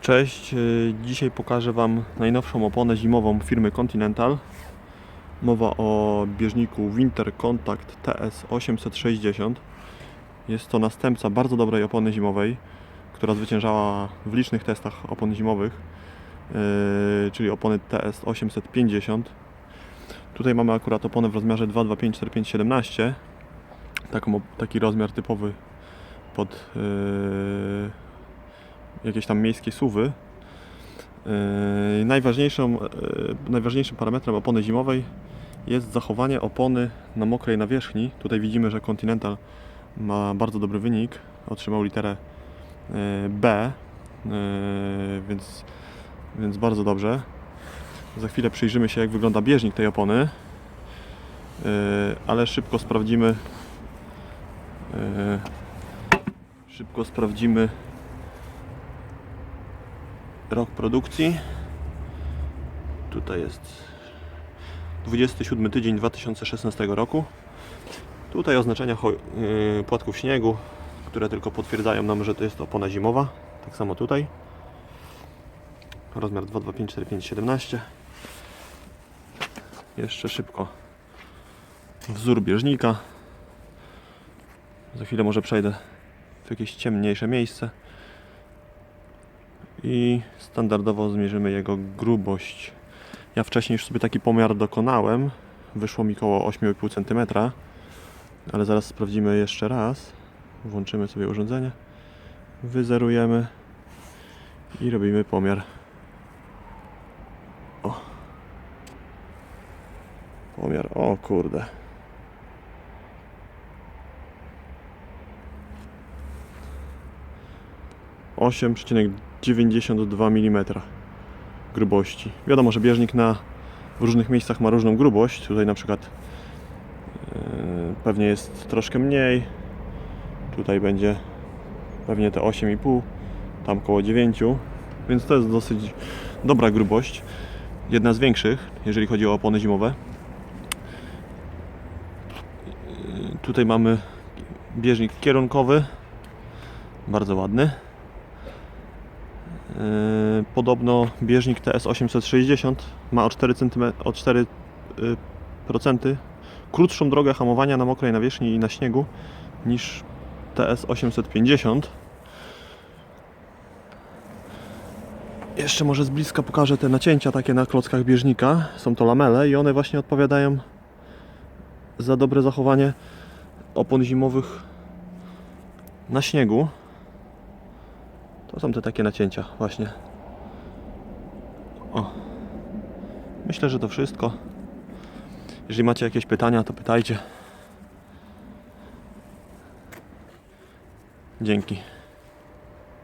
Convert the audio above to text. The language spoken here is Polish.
Cześć, y, dzisiaj pokażę Wam najnowszą oponę zimową firmy Continental. Mowa o bieżniku Winter Contact TS860. Jest to następca bardzo dobrej opony zimowej, która zwyciężała w licznych testach opon zimowych, y, czyli opony TS850. Tutaj mamy akurat oponę w rozmiarze 2254517. Taką, taki rozmiar typowy pod y, jakieś tam miejskie suwy. Yy, najważniejszą, yy, najważniejszym parametrem opony zimowej jest zachowanie opony na mokrej nawierzchni. Tutaj widzimy, że Continental ma bardzo dobry wynik. Otrzymał literę yy, B, więc, więc bardzo dobrze. Za chwilę przyjrzymy się, jak wygląda bieżnik tej opony, ale szybko sprawdzimy. Szybko sprawdzimy rok produkcji. Tutaj jest 27 tydzień 2016 roku. Tutaj oznaczenia yy, płatków śniegu, które tylko potwierdzają nam, że to jest opona zimowa. Tak samo tutaj. Rozmiar 2254517. Jeszcze szybko wzór bieżnika. Za chwilę może przejdę w jakieś ciemniejsze miejsce i standardowo zmierzymy jego grubość. Ja wcześniej już sobie taki pomiar dokonałem. Wyszło mi około 8,5 cm, ale zaraz sprawdzimy jeszcze raz. Włączymy sobie urządzenie, wyzerujemy i robimy pomiar. O. Pomiar, o kurde. Osiem przecinek 92 mm grubości. Wiadomo, że bieżnik na w różnych miejscach ma różną grubość. Tutaj na przykład yy, pewnie jest troszkę mniej. Tutaj będzie pewnie te 8,5, tam koło 9, więc to jest dosyć dobra grubość. Jedna z większych, jeżeli chodzi o opony zimowe. Yy, Tutaj mamy bieżnik kierunkowy, bardzo ładny. Yy, Podobno bieżnik TS860 ma o 4 cm, o 4 yy, procenty krótszą drogę hamowania na mokrej nawierzchni i na śniegu niż TS850. Jeszcze może z bliska pokażę te nacięcia takie na klockach bieżnika. Są to lamele i one właśnie odpowiadają za dobre zachowanie opon zimowych na śniegu. To są te takie nacięcia właśnie. O. Myślę, że to wszystko. Jeżeli macie jakieś pytania, to pytajcie. Dzięki.